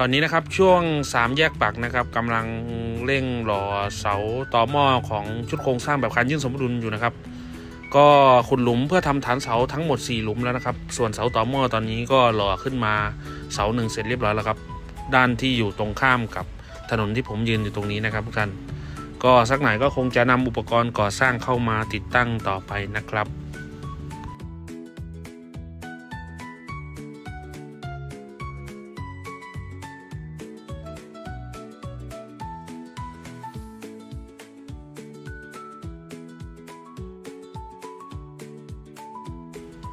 ตอนนี้นะครับช่วง 3 แยกปักนะครับกำลังเร่งหล่อเสาต่อหม้อของชุดโครงสร้างแบบคันยื่นสมดุลอยู่นะครับ ก็ขุดหลุมเพื่อทำฐานเสาทั้งหมด 4 หลุมแล้วนะครับ ส่วนเสาต่อหม้อตอนนี้ก็หล่อขึ้นมาเสาหนึ่งเสร็จเรียบร้อยแล้วครับ ด้านที่อยู่ตรงข้ามกับถนนที่ผมยืนอยู่ตรงนี้นะครับทุกท่านก็สักหน่อยก็คงจะนำอุปกรณ์ก่อสร้างเข้ามาติดตั้งต่อไปนะครับ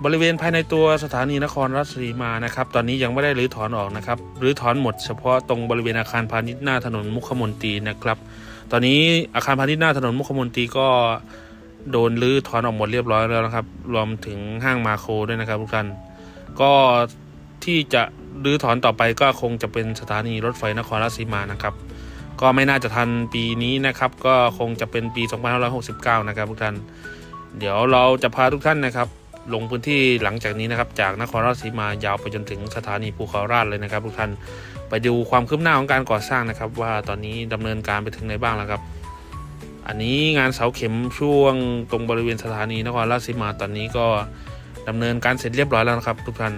บริเวณภายในตัวสถานีนครราชสีมานะครับ ตอนนี้ยังไม่ได้รื้อถอนออกนะครับรื้อถอนหมดเฉพาะตรงบริเวณอาคารพาณิชย์หน้าถนนมุขมนตรีนะครับ ตอนนี้อาคารพาณิชย์หน้าถนนมุขมนตรีก็โดนรื้อถอนออกหมดเรียบร้อยแล้วนะครับ รวมถึงห้างมาโครด้วยนะครับทุกท่านก็ที่จะรื้อถอนต่อไปก็คงจะเป็นสถานีรถไฟนครราชสีมานะครับ ก็ไม่น่าจะทันปีนี้นะครับ ก็คงจะเป็นปี 2569 นะครับทุกท่านเดี๋ยวเราจะพาทุกท่านนะครับ ลงพื้นที่หลังจากนี้นะครับ จากนครราชสีมายาวไปจนถึงสถานีภูเขาราชเลยนะครับ ทุกท่านไปดูความคืบหน้าของการก่อสร้างนะครับ ว่าตอนนี้ดำเนินการไปถึงไหนบ้างแล้วครับ อันนี้งานเสาเข็มช่วงตรงบริเวณสถานีนครราชสีมาตอนนี้ก็ดำเนินการเสร็จเรียบร้อยแล้วนะครับ ทุกท่าน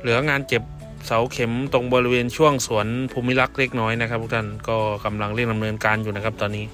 เหลืองานเจ็บเสาเข็มตรงบริเวณช่วงสวนภูมิรักษ์เล็กน้อยนะครับทุกท่านก็กำลังเร่งดำเนินการอยู่นะครับตอนนี้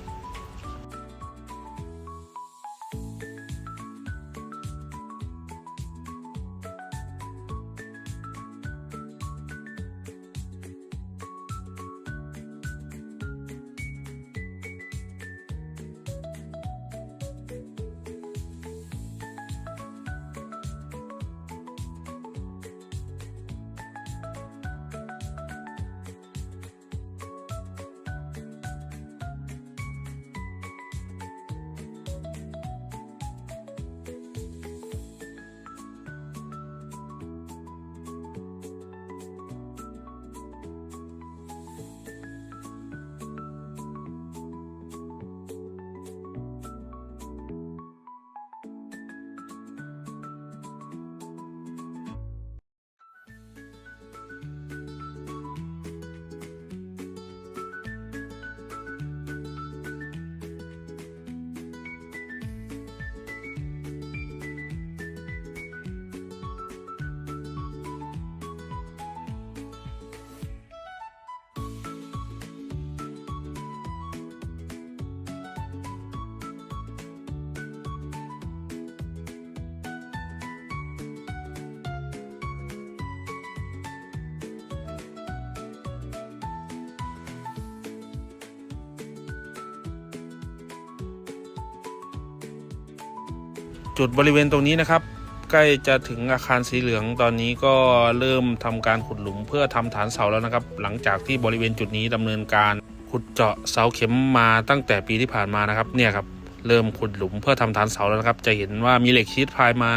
จุดบริเวณตรงนี้นะครับ ใกล้จะถึงอาคารสีเหลืองตอนนี้ก็เริ่มทำการขุดหลุมเพื่อทำฐานเสาแล้วนะครับ หลังจากที่บริเวณจุดนี้ดำเนินการขุดเจาะเสาเข็มมาตั้งแต่ปีที่ผ่านมานะครับเนี่ยครับเริ่มขุดหลุมเพื่อทำฐานเสาแล้วนะครับ จะเห็นว่ามีเหล็กชีตพายมา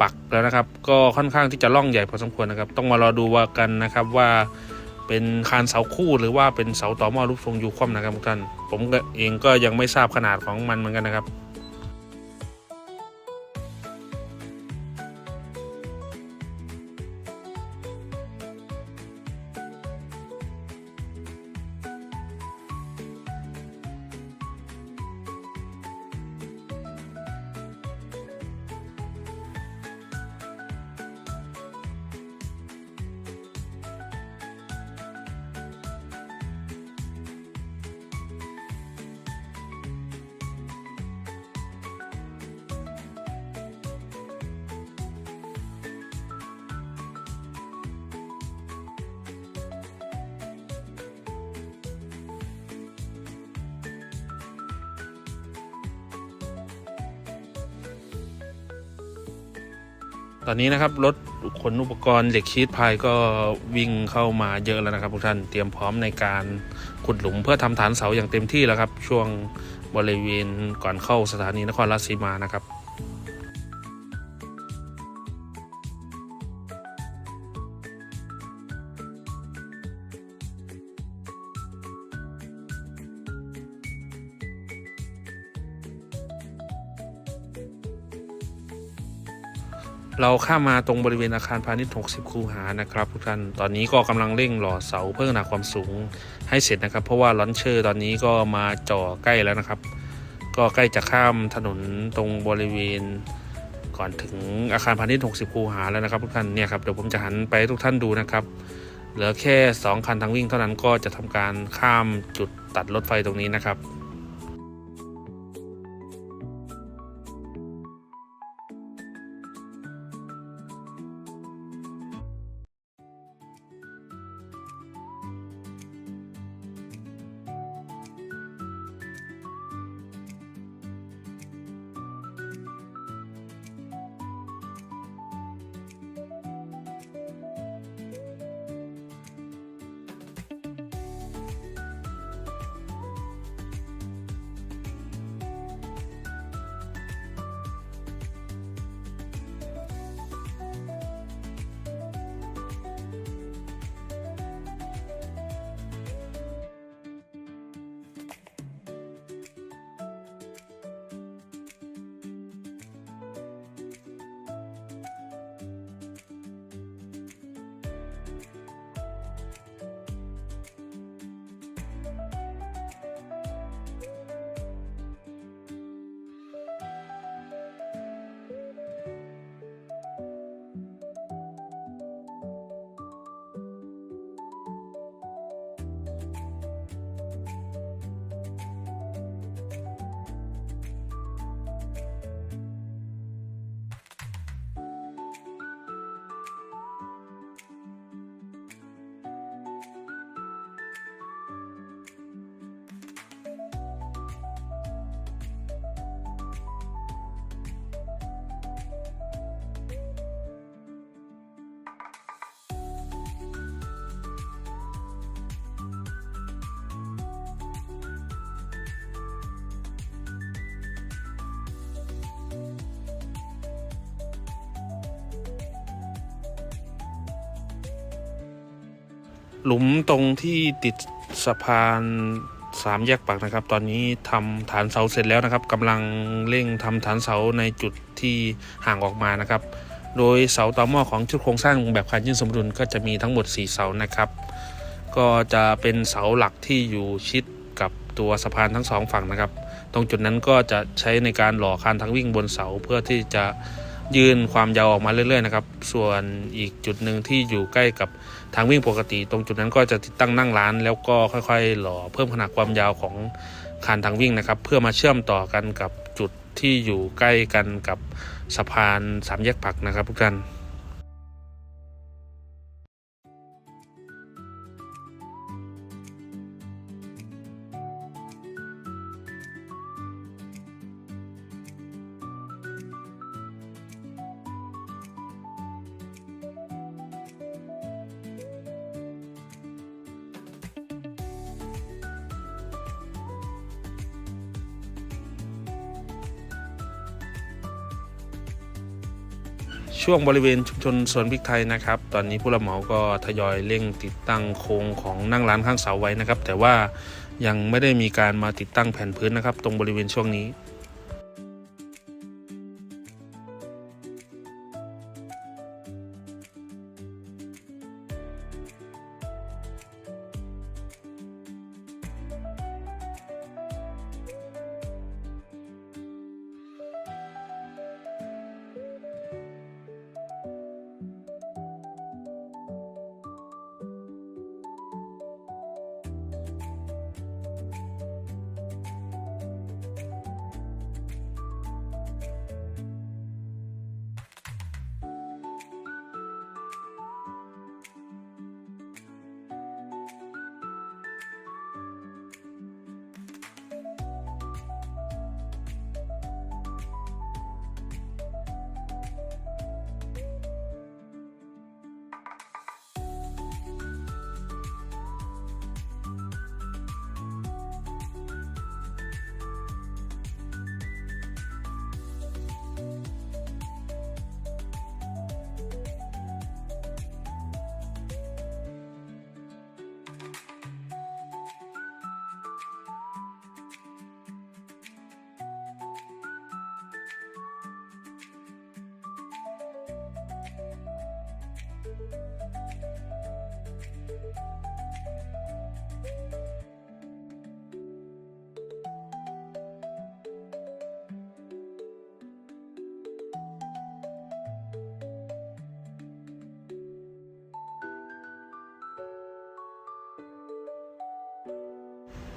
ปักแล้วนะครับ ก็ค่อนข้างที่จะล่องใหญ่พอสมควรนะครับ ต้องมารอดูว่ากันนะครับว่าเป็นคานเสาคู่หรือว่าเป็นเสาต่อหม้อรูปทรงยูคว่ำนะครับทุกท่านผมเองก็ยังไม่ทราบขนาดของมันเหมือนกันนะครับ ตอนนี้นะครับรถขนอุปกรณ์เหล็กชีตพายก็วิ่งเข้ามาเยอะแล้วนะครับทุกท่านเตรียมพร้อมในการขุดหลุมเพื่อทำฐานเสาอย่างเต็มที่แล้วครับ ช่วงบริเวณก่อนเข้าสถานีนครราชสีมานะครับ เราข้ามมาตรงบริเวณอาคารพาณิชย์ 60 คูหานะครับทุกท่าน ตอนนี้ก็กำลังเร่งหล่อเสาเพิ่มขนาความสูงให้เสร็จนะครับ เพราะว่าลอนเชอร์ตอนนี้ก็มาจ่อใกล้แล้วนะครับ ก็ใกล้จะข้ามถนนตรงบริเวณก่อนถึงอาคารพาณิชย์ 60 คูหาแล้วนะครับทุกท่าน เนี่ยครับ เดี๋ยวผมจะหันไปทุกท่านดูนะครับ เหลือแค่ 2 คันทางวิ่งเท่านั้นก็จะทำการข้ามจุดตัดรถไฟตรงนี้นะครับ หลุมตรงที่ติดสะพานสามแยกปักนะครับ ตอนนี้ทำฐานเสาเสร็จแล้วนะครับกำลังเร่งทำฐานเสาในจุดที่ห่างออกมานะครับ โดยเสาต่อหม้อของชุดโครงสร้างแบบคันยื่นสมดุลก็จะมีทั้งหมด 4 เสานะครับ ก็จะเป็นเสาหลักที่อยู่ชิดกับตัวสะพานทั้งสองฝั่งนะครับ ตรงจุดนั้นก็จะใช้ในการหล่อคานทางวิ่งบนเสาเพื่อที่จะ ยื่นความยาวออกมาเรื่อยๆนะครับ ส่วนอีกจุดหนึ่งที่อยู่ใกล้กับทางวิ่งปกติ ตรงจุดนั้นก็จะติดตั้งนั่งร้าน แล้วก็ค่อยๆ หล่อเพิ่มขนาดความยาวของคานทางวิ่งนะครับ เพื่อมาเชื่อมต่อกันกับจุดที่อยู่ใกล้กันกับสะพานสามแยกผักนะครับทุกท่าน ช่วงบริเวณชุมชนสวนพริกไทยนะครับ ตอนนี้ผู้รับเหมาก็ทยอยเร่งติดตั้งโครงของนั่งร้านข้างเสาไว้นะครับ แต่ว่ายังไม่ได้มีการมาติดตั้งแผ่นพื้นนะครับ ตรงบริเวณช่วงนี้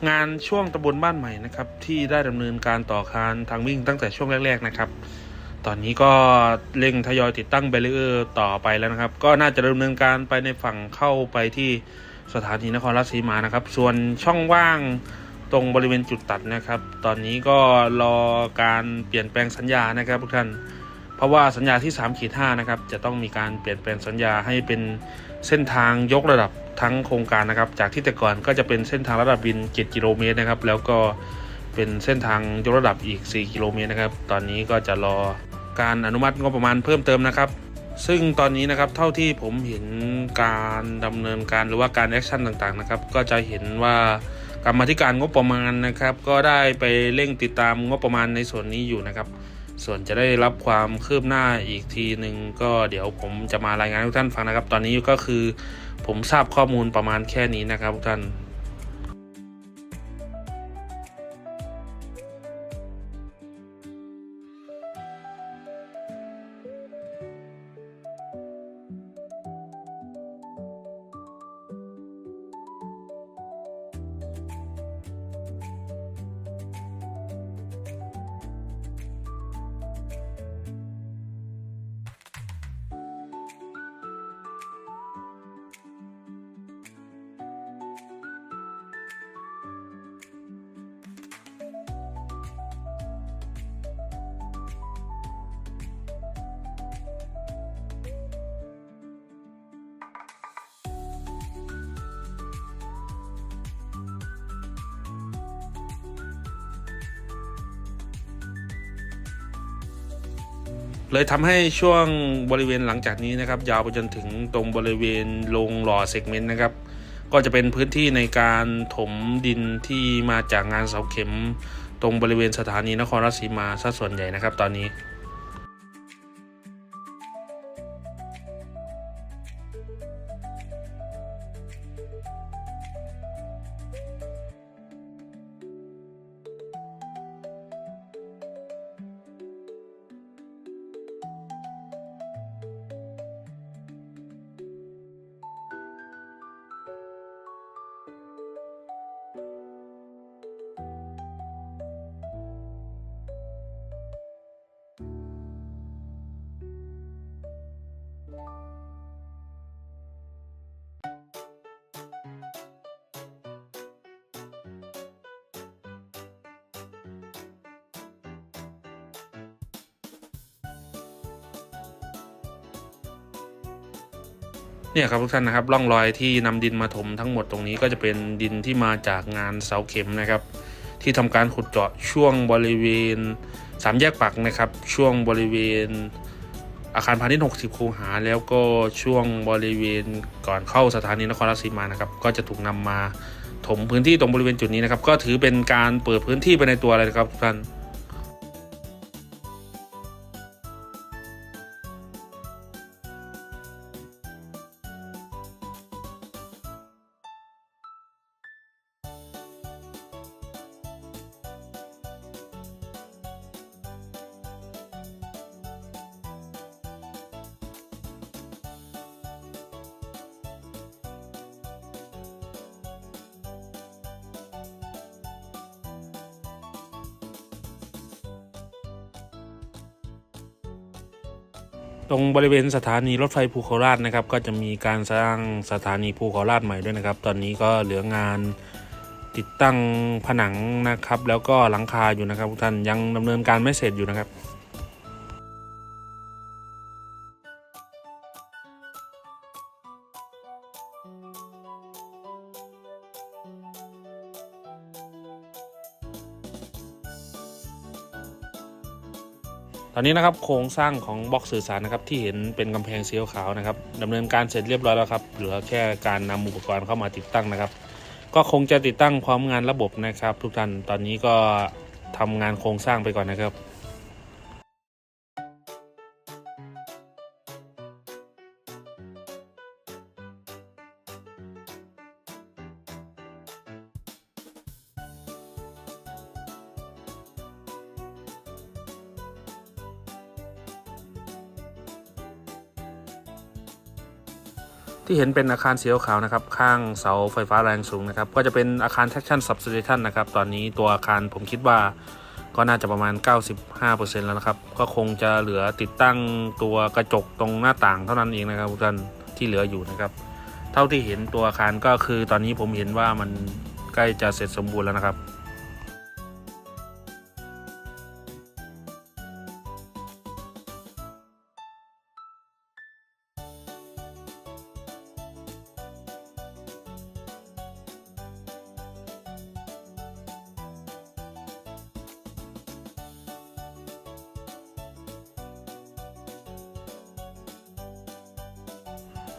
งานช่วงตำบลบ้านใหม่นะครับที่ได้ดำเนินการต่อคานทางวิ่งตั้งแต่ช่วงแรก ๆนะครับ ตอนนี้ก็เร่งทยอยติดตั้งเบรีเออร์ต่อไปแล้วนะครับ ก็น่าจะดำเนินการไปในฝั่งเข้าไปที่สถานีนครราชสีมานะครับ ส่วนช่องว่างตรงบริเวณจุดตัดนะครับ ตอนนี้ก็รอการเปลี่ยนแปลงสัญญานะครับทุกท่าน เพราะว่าสัญญาที่3ขีด5นะครับจะต้องมีการเปลี่ยนแปลงสัญญาให้เป็นเส้นทางยกระดับทั้งโครงการนะครับ จากที่แต่ก่อนก็จะเป็นเส้นทางระดับบิน 7 กิโลเมตรนะครับ แล้วก็เป็นเส้นทางยกระดับอีก 4 กิโลเมตรนะครับ ตอนนี้ก็จะรอ การอนุมัติงบประมาณเพิ่มเติมนะครับ ซึ่งตอนนี้นะครับเท่าที่ผมเห็นการดำเนินการหรือว่าการแอคชั่นต่างๆนะครับก็จะเห็นว่ากรรมธิการงบประมาณนะครับ ก็ได้ไปเร่งติดตามงบประมาณในส่วนนี้อยู่นะครับ ส่วนจะได้รับความคืบหน้าอีกทีหนึ่งก็เดี๋ยวผมจะมารายงานให้ทุกท่านฟังนะครับ ตอนนี้ก็คือผมทราบข้อมูลประมาณแค่นี้นะครับทุกท่าน เลยทำให้ช่วงบริเวณหลังจากนี้นะครับ ยาวไปจนถึงตรงบริเวณลงหล่อเซกเมนต์นะครับ ก็จะเป็นพื้นที่ในการถมดินที่มาจากงานเสาเข็ม ตรงบริเวณสถานีนครราชสีมาซะส่วนใหญ่นะครับ ตอนนี้ เนี่ยครับทุกท่านนะครับร่องรอยที่นำดินมาถมทั้งหมดตรงนี้ก็จะเป็นดินที่มาจากงานเสาเข็มนะครับ ที่ทำการขุดเจาะช่วงบริเวณสามแยกปักนะครับ ช่วงบริเวณอาคารพาณิชย์60 คูหา แล้วก็ช่วงบริเวณก่อนเข้าสถานีนครราชสีมานะครับ ก็จะถูกนำมาถมพื้นที่ตรงบริเวณจุดนี้นะครับ ก็ถือเป็นการเปิดพื้นที่ไปในตัวเลยครับทุกท่าน ตรงบริเวณสถานีรถไฟภูเขาราชนะครับ ก็จะมีการสร้างสถานีภูเขาราชใหม่ด้วยนะครับ ตอนนี้ก็เหลืองานติดตั้งผนังนะครับ แล้วก็หลังคาอยู่นะครับทุกท่านยังดำเนินการไม่เสร็จอยู่นะครับ อนนี้นะครับโครงสร้างของบล็อกสื่อสารนะครับที่เห็นเป็นกำแพงสีขาวนะครับดำเนินการเสร็จเรียบร้อยแล้วครับเหลือแค่การนำอุปกรณ์เข้ามาติดตั้งนะครับ ก็คงจะติดตั้งพร้อมงานระบบนะครับ ทุกท่านตอนนี้ก็ทำงานโครงสร้างไปก่อนนะครับ ที่เห็นเป็นอาคารสีขาวนะครับ ข้างเสาไฟฟ้าแรงสูงนะครับ ก็จะเป็นอาคาร traction substation นะครับ ตอนนี้ตัวอาคารผมคิดว่าก็น่าจะประมาณ 95%แล้วนะครับ ก็คงจะเหลือติดตั้งตัวกระจกตรงหน้าต่างเท่านั้นเองนะครับทุกท่านที่เหลืออยู่นะครับ เท่าที่เห็นตัวอาคารก็คือตอนนี้ผมเห็นว่ามันใกล้จะเสร็จสมบูรณ์แล้วนะครับ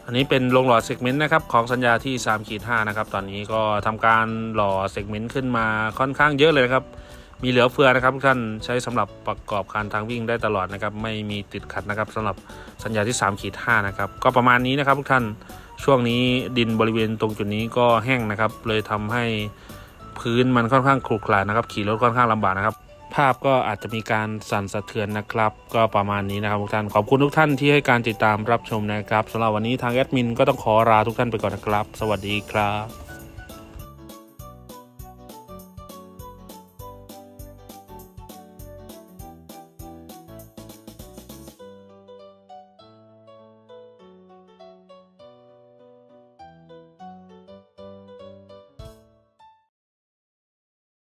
อันนี้เป็นโรงหล่อเซกเมนต์นะครับของสัญญาที่3ขีด5นะครับตอนนี้ก็ทำการหล่อเซกเมนต์ขึ้นมาค่อนข้างเยอะเลยนะครับ มีเหลือเฟือนะครับทุกท่านใช้สำหรับประกอบการทางวิ่งได้ตลอดนะครับ ไม่มีติดขัดนะครับสำหรับสัญญาที่3ขีด5นะครับก็ประมาณนี้นะครับทุกท่านช่วงนี้ดินบริเวณตรงจุดนี้ก็แห้งนะครับ เลยทำให้พื้นมันค่อนข้างขรุขระนะครับ ขี่รถค่อนข้างลำบากนะครับ ภาพก็อาจจะมีการสั่นสะเทือนนะครับ ก็ประมาณนี้นะครับทุกท่านขอบคุณทุกท่านที่ให้การติดตามรับชมนะครับสำหรับวันนี้ทางแอดมินก็ต้องขอลาทุกท่านไปก่อนนะครับ สวัสดีครับ